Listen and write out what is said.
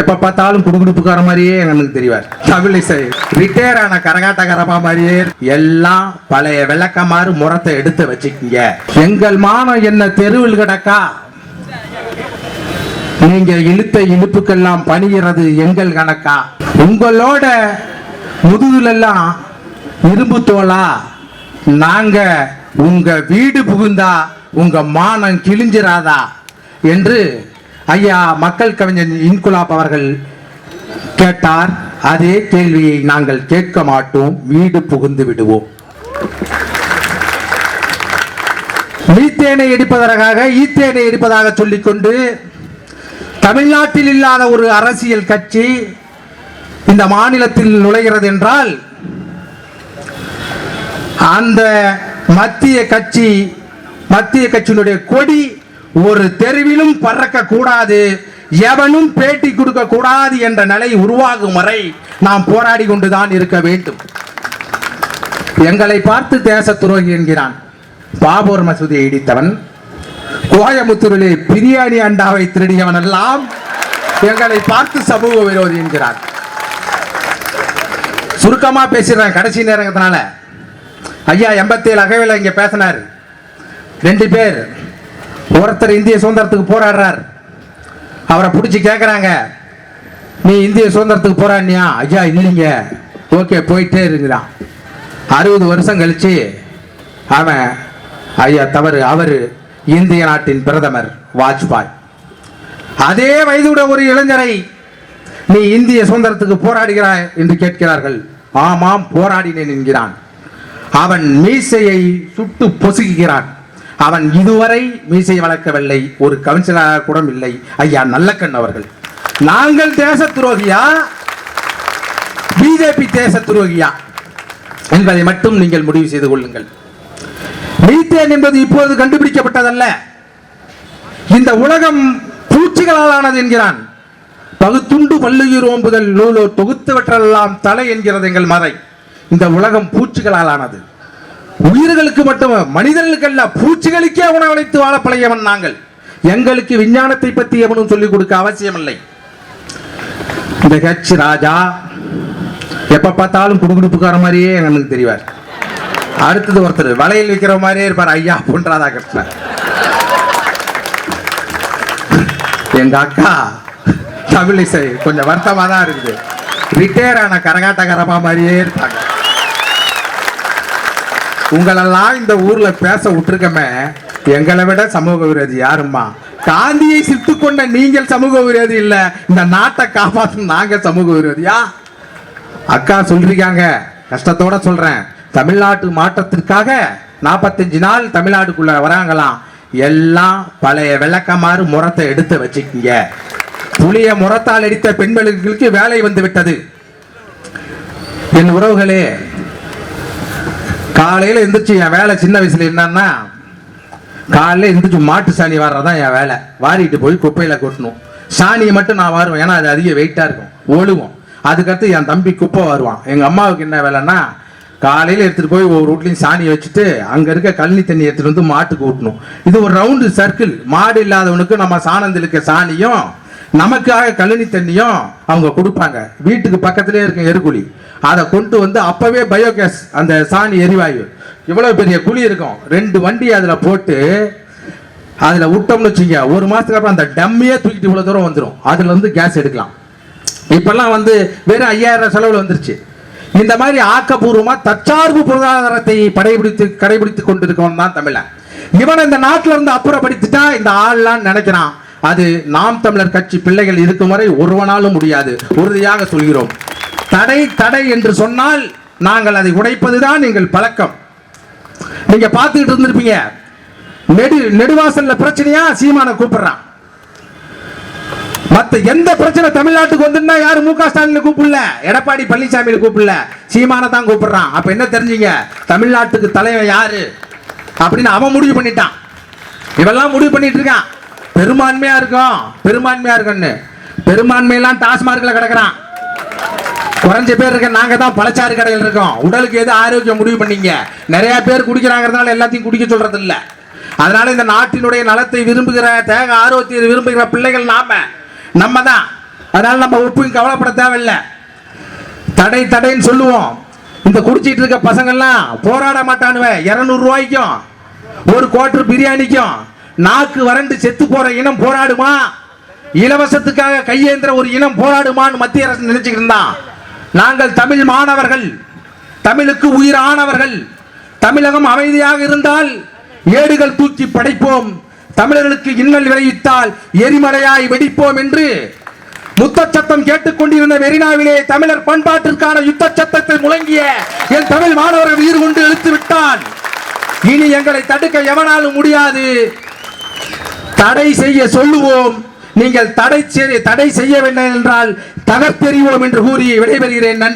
எப்ப பார்த்தாலும் குடுகுடுப்புக்கார மாதிரியே எனக்கு தெரிவார். தமிழிசை ரிட்டையர் ஆன கரகாட்டக்காரமா மாதிரியே எல்லாம் பழைய விளக்கமாறு முறத்தை எடுத்து வச்சுக்கிங்க. எங்கள் மானம் என்ன தெருவில் கிடக்கா? நீங்க இழுத்த இழுப்புக்கெல்லாம் பணிகிறது எங்கள் கணக்கா? உங்களோட முதுகுலெல்லாம் இரும்பு தோலா? நாங்க உங்க வீடு புகுந்தா உங்க மானம் கிழிஞ்சிராதா? என்று ஐயா மக்கள் கவிஞர் இன்குலாப் அவர்கள் கேட்டார் அதே கேள்வியை நாங்கள் கேட்க மாட்டோம் வீடு புகுந்து விடுவோம். மீத்தேனை எடுப்பதற்காக ஈத்தேனை எடுப்பதாக சொல்லிக்கொண்டு தமிழ்நாட்டில் இல்லாத ஒரு அரசியல் கட்சி இந்த மாநிலத்தில் நுழைகிறது என்றால் அந்த மத்திய கட்சி மத்திய கட்சியினுடைய கொடி ஒரு தெருவிலும் பறக்க கூடாது எவனும் பேட்டி கொடுக்க கூடாது என்ற நிலை உருவாகும் வரை நாம் போராடி கொண்டுதான் இருக்க வேண்டும். எங்களை பார்த்து தேச துரோகி என்கிறான். பாபூர் மசூதியை இடித்தவன். கோயமுத்தூரிலே பிரியாணி அண்டாவை திருடியவன் எல்லாம் எங்களை பார்த்து சமூக விரோதி என்கிறான் சுருக்கமா பேசிடுறேன் கடைசி நேரத்தினால ஐயா எண்பத்தேழு அகவையில் இங்க பேசினார். ரெண்டு பேர். ஒருத்தர் இந்திய சுதந்திரத்துக்கு போராடுறார். அவரை பிடிச்சி கேட்குறாங்க நீ இந்திய சுதந்திரத்துக்கு போராடினியா? ஐயா இல்லைங்க. ஓகே போயிட்டே இருக்கிறான் அறுபது வருஷம் கழித்து அவன் ஐயா தவறு அவர் இந்திய நாட்டின் பிரதமர் வாஜ்பாய். அதே வயதுட ஒரு இளைஞரை நீ இந்திய சுதந்திரத்துக்கு போராடுகிறாய் என்று கேட்கிறார்கள். ஆமாம் போராடினேன் என்கிறான். அவன் மீசையை சுட்டு பொசுக்குகிறான். அவன் இதுவரை மீசை வளர்க்கவில்லை. ஒரு கவுன்சிலராக கூட இல்லை. ஐயா நல்லக்கண் அவர்கள். நாங்கள் தேச துரோகியா? பிஜேபி தேச துரோகியா? என்பதை மட்டும் நீங்கள் முடிவு செய்து கொள்ளுங்கள். மீத்தேன் என்பது இப்போது கண்டுபிடிக்கப்பட்டதல்ல. இந்த உலகம் பூச்சிகளால் ஆனது என்கிறான். பகுத்துண்டு பல்லுயிர் ஓம்புதல் நூலோ தொகுத்தவற்றெல்லாம் தலை என்கிறது எங்கள் மறை இந்த உலகம் பூச்சிகளால் ஆனது. உயிர்களுக்கு மட்டும் மனிதர்களுக்கல்ல பூச்சிகளுக்கே உணவளித்து வாழ பழையவன் நாங்கள். எங்களுக்கு விஞ்ஞானத்தை பற்றி எவனும் சொல்லிக் கொடுக்க அவசியமில்லை. இந்த ஹெச் ராஜா எப்ப பார்த்தாலும் குடுகுடுப்புக்கார மாதிரியே எங்களுக்கு தெரிவார். அடுத்தது ஒருத்தர் வலையில் விற்கிற மாதிரியே இருப்பார். ஐயா பொன் ராதாகிருஷ்ணன். எங்க அக்கா தமிழிசை கொஞ்சம் வருத்தமா தான் இருக்குது. ரிட்டையர் ஆன கரகாட்டகரமா மாதிரியே இருப்பாங்க. உங்களெல்லாம் இந்த ஊர்ல பேச விட்டுருக்கமே. எங்களை விட சமூக விரோதி யாரும்மா? காந்தியை சித்து கொண்ட நீங்கள் சமூக விரோதி இல்ல இந்த நாட்டை காப்பாற்றும் நாங்க சமூக விரோதியா? அக்கா சொல்றீங்க கஷ்டத்தோட சொல்றேன். தமிழ்நாட்டு மாற்றத்திற்காக நாற்பத்தஞ்சு நாள் தமிழ்நாட்டுக்குள்ள வராங்களாம். எல்லாம் பழைய விளக்கமாறு முறத்தை எடுத்து வச்சுக்கிங்க. புளிய முறத்தால் அடித்த பெண்களுக்கு வேலை வந்து விட்டது. என் உறவுகளே காலையில எந்திரிச்சு என் வேலை சின்ன வயசுல என்னன்னா காலையில எந்திரிச்சு மாட்டு சாணி வர்றதான் என் வேலை. வாரிட்டு போய் குப்பையில கொட்டணும். சாணியை மட்டும் நான் வருவேன். ஏன்னா அது அதிக வெயிட்டா இருக்கும். ஒழுகும். அதுக்கடுத்து என் தம்பி குப்பை வருவான். எங்க அம்மாவுக்கு என்ன வேலைன்னா காலையில் எடுத்துகிட்டு போய் ஒரு வீட்லையும் சாணி வச்சுட்டு அங்கே இருக்க கழனி தண்ணி எடுத்துகிட்டு வந்து மாட்டுக்கு ஊட்டணும். இது ஒரு ரவுண்டு சர்க்கிள் மாடு இல்லாதவனுக்கு நம்ம சாணத்தில் இருக்க சாணியும் நமக்காக கழனி தண்ணியும் அவங்க கொடுப்பாங்க. வீட்டுக்கு பக்கத்துலேயே இருக்க எருகுழி அதை கொண்டு வந்து அப்பவே பயோகேஸ் அந்த சாணி எரிவாயு. இவ்வளவு பெரிய குழி இருக்கும். ரெண்டு வண்டி அதில் போட்டு அதில் விட்டோம்னு வச்சுங்க ஒரு மாதத்துக்கு அப்புறம் அந்த டம்மியே தூக்கிட்டு இவ்வளோ தூரம் வந்துடும் அதில் வந்து கேஸ் எடுக்கலாம். இப்பெல்லாம் வந்து வெறும் ஐயாயிரம் செலவில் வந்துருச்சு. இந்த மாதிரி ஆக்கப்பூர்வமாக தற்சார்பு பொருளாதாரத்தை படைபிடித்து கடைபிடித்து கொண்டிருக்கவன் தான் தமிழன். இவன் இந்த நாட்டில் இருந்து அப்புறப்படுத்திட்டா இந்த ஆள்லாம் நினைக்கிறான் அது நாம் தமிழர் கட்சி பிள்ளைகள் இருக்கும் வரை ஒருவனாலும் முடியாது. உறுதியாக சொல்கிறோம். தடை தடை என்று சொன்னால் நாங்கள் அதை உடைப்பதுதான் எங்கள் பழக்கம். நீங்க பார்த்துக்கிட்டு இருந்திருப்பீங்க. நெடு நெடுவாசல்ல பிரச்சனையா? சீமான கூப்பிடுறான். மத்த எந்த பிரச்சனை தமிழ்நாட்டுக்கு வந்துன்னா யாரு மு க ஸ்டாலின் கூப்பிடல? எடப்பாடி பழனிசாமியில கூப்பிடல. சீமான தான் கூப்பிடுறான். அப்ப என்ன தெரிஞ்சீங்க? தமிழ்நாட்டுக்கு தலைவன் யாரு? அப்படின்னு அவன் முடிவு பண்ணிட்டான். இவெல்லாம் முடிவு பண்ணிட்டு இருக்கான். பெரும்பான்மையா இருக்கும். பெரும்பான்மையா இருக்கும்னு. பெரும்பான்மையெல்லாம் டாஸ்மார்க்ல கிடக்குறான். குறைஞ்ச பேர் இருக்க நாங்க தான் பழச்சாறு கடையில் இருக்கோம். உடலுக்கு எது ஆரோக்கியம் முடிவு பண்ணீங்க? நிறைய பேர் குடிக்கிறாங்கிறதுனால எல்லாத்தையும் குடிக்க சொல்றது இல்லை அதனால இந்த நாட்டினுடைய நலத்தை விரும்புகிற தேக ஆரோக்கியத்தை விரும்புகிற பிள்ளைகள் நாம நம்ம தான். அதனால நம்ம ஒப்பும் கவலைப்பட தேவையில்லை. தடை தடைன்னு சொல்லுவோம். இந்த குடிச்சிட்டு இருக்க பசங்கள்லாம் போராட மாட்டானுவேன் இரநூறுவாய்க்கும் ரூபாய்க்கும் ஒரு குவார்டர் பிரியாணிக்கும் நாக்கு வறண்டு செத்து போற இனம் போராடுமா? இலவசத்துக்காக கையேந்திர ஒரு இனம் போராடுமான்னு மத்திய அரசு நினைச்சுக்கிட்டு இருந்தான். நாங்கள் தமிழ் மாணவர்கள் தமிழுக்கு உயிரானவர்கள் தமிழகம் அமைதியாக இருந்தால் ஏடுகள் தூக்கி படைப்போம் தமிழர்களுக்கு இன்னல் விளைவித்தால் எரிமலையாய் வெடிப்போம் என்று முத்த சத்தம் கேட்டுக்கொண்டிருந்த மெரினாவிலே தமிழர் பண்பாட்டிற்கான யுத்த சத்தத்தை முழங்கிய என் தமிழ் மாணவர்கள் உயிர் கொண்டு இழுத்து விட்டான். இனி எங்களை தடுக்க எவனாலும் முடியாது. தடை செய்ய சொல்லுவோம். நீங்கள் தடை தடை செய்ய வேண்டும் என்றால் தகர்த்தெறிவோம் என்று கூறி விடைபெறுகிறேன். நன்றி.